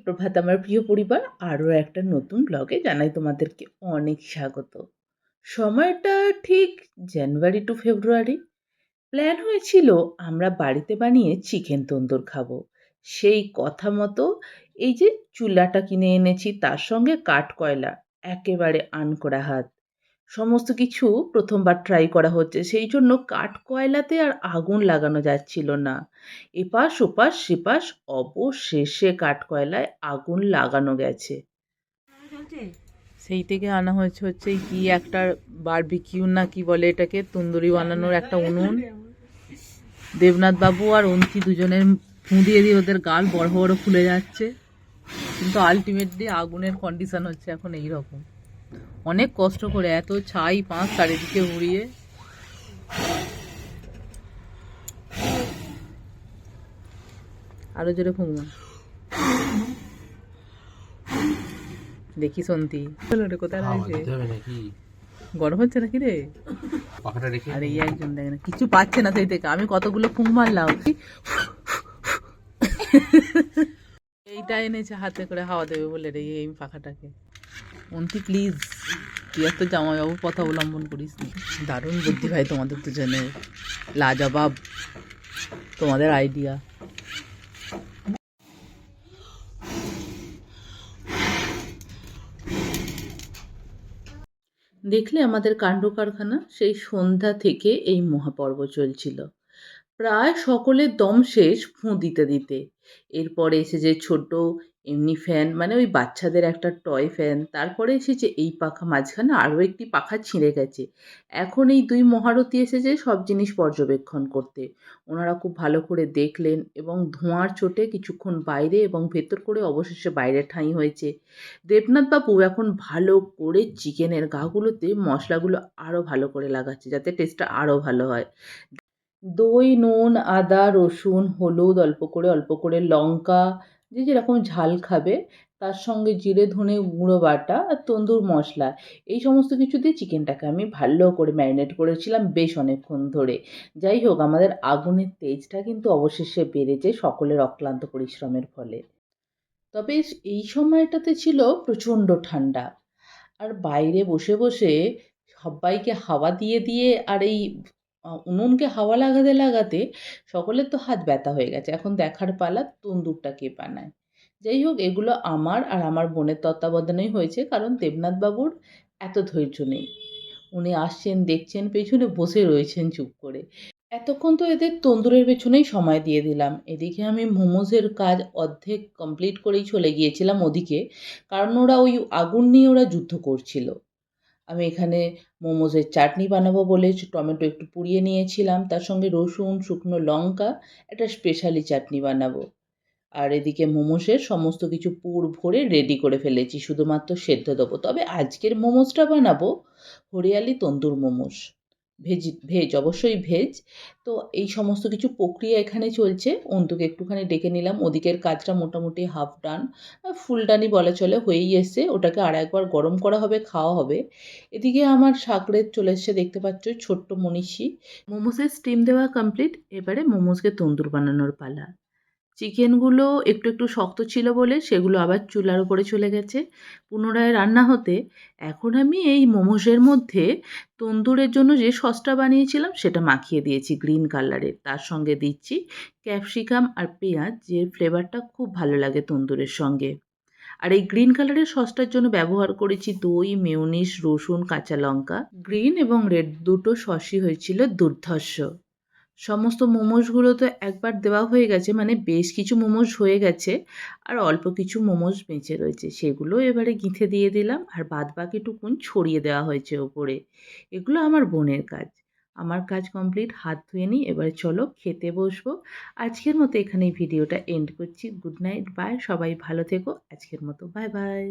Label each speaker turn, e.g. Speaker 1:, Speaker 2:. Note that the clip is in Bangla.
Speaker 1: সুপ্রভাত, আমার প্রিয় পরিবার। আরও একটা নতুন ব্লগে জানাই তোমাদেরকে অনেক স্বাগত। সময়টা ঠিক জানুয়ারি টু ফেব্রুয়ারি প্ল্যান হয়েছিল আমরা বাড়িতে বানিয়ে চিকেন তন্দুর খাব। সেই কথা মতো এই যে চুলাটা কিনে এনেছি, তার সঙ্গে কাঠ কয়লা একেবারে আনকরা হাত। সমস্ত কিছু প্রথমবার ট্রাই করা হচ্ছে। সেই জন্য কাঠ কয়লাতে আর আগুন লাগানো যাচ্ছিল না। এপাশ ওপাশ সেপাশ অবশেষে কাঠ কয়লায় আগুন লাগানো গেছে। সেই থেকে আনা হয়েছে হচ্ছে কি একটা বারবিকিউ না কি বলে এটাকে, তন্দুরি বানানোর একটা উনুন। দেবনাথ বাবু আর অন্তি দুজনের ফুঁ দিয়ে দিয়ে ওদের গাল বড় বড় ফুলে যাচ্ছে। কিন্তু আলটিমেটলি আগুনের কন্ডিশন হচ্ছে এখন এই রকম অনেক কষ্ট করে এত ছাই পাঁচ চারিদিকে উড়িয়ে। আরও জোরে ফুঁকবো। দেখি কোথায়
Speaker 2: নাকি?
Speaker 1: গরম হচ্ছে নাকি রে? আর এই একজন দেখে না কিছু পাচ্ছে না সেই থেকে। আমি কতগুলো ফুঁক মারলাম। এইটা এনেছে হাতে করে হাওয়া দেবে বলে রে এই পাখাটাকে। অন্তি প্লিজ তুই এত জামাইবাবুর কথা অবলম্বন করিস দারুণ বুদ্ধি ভাই তোমাদের দুজনের। লাজবাব। তোমাদের আইডিয়া দেখলে আমাদের কাণ্ড কারখানা সেই সন্ধ্যা থেকে এই মহাপর্ব চলছিল। প্রায় সকলের দম শেষ ফুঁ দিতে দিতে। এরপরে এসেছে ছোট এমনি ফ্যান মানে ওই বাচ্চাদের একটা টয় ফ্যান তারপরে এসেছে এই পাখা, মাঝখানে আরও একটি পাখা ছিঁড়ে গেছে। এখন এই দুই মহারথী এসেছে সব জিনিস পর্যবেক্ষণ করতে। ওনারা খুব ভালো করে দেখলেন এবং ধোঁয়ার চোটে কিছুক্ষণ বাইরে এবং ভেতর করে অবশেষে বাইরে ঠাঁই হয়েছে। দেবনাথ বাবু এখন ভালো করে চিকেনের গাগুলোতে মশলাগুলো আরও ভালো করে লাগাচ্ছে, যাতে টেস্টটা আরও ভালো হয়। দই, নুন, আদা, রসুন, হলুদ, অল্প করে অল্প করে লঙ্কা, যে যেরকম ঝাল খাবে, তার সঙ্গে জিরে, ধনে গুঁড়ো বাটা আর তন্দুর মশলা। এই সমস্ত কিছু দিয়ে চিকেনটাকে আমি ভালো করে ম্যারিনেট করেছিলাম বেশ অনেকক্ষণ ধরে। যাই হোক, আমাদের আগুনের তেজটা কিন্তু অবশেষে বেড়েছে সকলের অক্লান্ত পরিশ্রমের ফলে। তবে এই সময়টাতে ছিল প্রচণ্ড ঠান্ডা। আর বাইরে বসে বসে সবাইকে হাওয়া দিয়ে দিয়ে আর এই উনুনকে হাওয়া লাগাতে লাগাতে সকলের তো হাত ব্যথা হয়ে গেছে। এখন দেখার পালা তন্দুরটা কে বানায়? যাই হোক, এগুলো আমার আর আমার বোনের তত্ত্বাবধানেই হয়েছে, কারণ দেবনাথ বাবুর এত ধৈর্য নেই। উনি আসছেন, দেখছেন, পেছনে বসে রয়েছেন চুপ করে। এতক্ষণ তো এদের তন্দুরের পেছনেই সময় দিয়ে দিলাম। এদিকে আমি মোমোজের কাজ অর্ধেক কমপ্লিট করেই চলে গিয়েছিলাম ওদিকে, কারণ ওরা ওই আগুন নিয়ে ওরা যুদ্ধ করছিল। আমি এখানে মোমোজের চাটনি বানাবো বলে টমেটো একটু পুড়িয়ে নিয়েছিলাম। তার সঙ্গে রসুন, শুকনো লঙ্কা, একটা স্পেশালি চাটনি বানাবো। আর এদিকে মোমোসের সমস্ত কিছু পুর ভরে রেডি করে ফেলেছি, শুধুমাত্র সেদ্ধ দেবো। তবে আজকের মোমোসটা বানাবো হরিয়ালি তন্দুর মোমোস। ভেজ ভেজ অবশ্যই ভেজ তো এই সমস্ত কিছু প্রক্রিয়া এখানে চলছে। অন্তুকে একটুখানি ডেকে নিলাম। ওদিকের কাজটা মোটামুটি হাফ ডান ফুল ডানই বলা চলে, হয়েই এসছে। ওটাকে আর একবার গরম করা হবে, খাওয়া হবে। এদিকে আমার সাকরের চলে এসছে, দেখতে পাচ্ছ, ছোট্ট মনীষী। মোমোসের স্টিম দেওয়া কমপ্লিট এবারে মোমোসকে তন্দুর বানানোর পালা। চিকেনগুলো একটু একটু শক্ত ছিল বলে সেগুলো আবার চুলার উপরে চলে গেছে। পুনরায় রান্না হতে এখন আমি এই মোমোসের মধ্যে তন্দুরের জন্য যে সসটা বানিয়েছিলাম সেটা মাখিয়ে দিয়েছি গ্রিন কালারের তার সঙ্গে দিচ্ছি ক্যাপসিকাম আর পেঁয়াজ, যে ফ্লেভারটা খুব ভালো লাগে তন্দুরের সঙ্গে। আর এই গ্রিন কালারের সসটার জন্য ব্যবহার করেছি দই মেয়োনিজ রসুন, কাঁচা লঙ্কা। গ্রিন এবং রেড দুটো সসই হয়েছিল দুর্ধর্ষ। সমস্ত মোমোসগুলো তো একবার দেওয়া হয়ে গেছে মানে বেশ কিছু মোমোস হয়ে গেছে, আর অল্প কিছু মোমোস বেঁচে রয়েছে। সেগুলো এবারে গিঁথে দিয়ে দিলাম, আর বাদ বাকিটুকুন ছড়িয়ে দেওয়া হয়েছে ওপরে। এগুলো আমার বোনের কাজ। আমার কাজ কমপ্লিট, হাত ধুয়ে নিই, এবারে চলো খেতে বসবো। আজকের মতো এখানেই ভিডিওটা এন্ড করছি। গুড নাইট, বাই, সবাই ভালো থেকো। আজকের মতো, বাই বাই।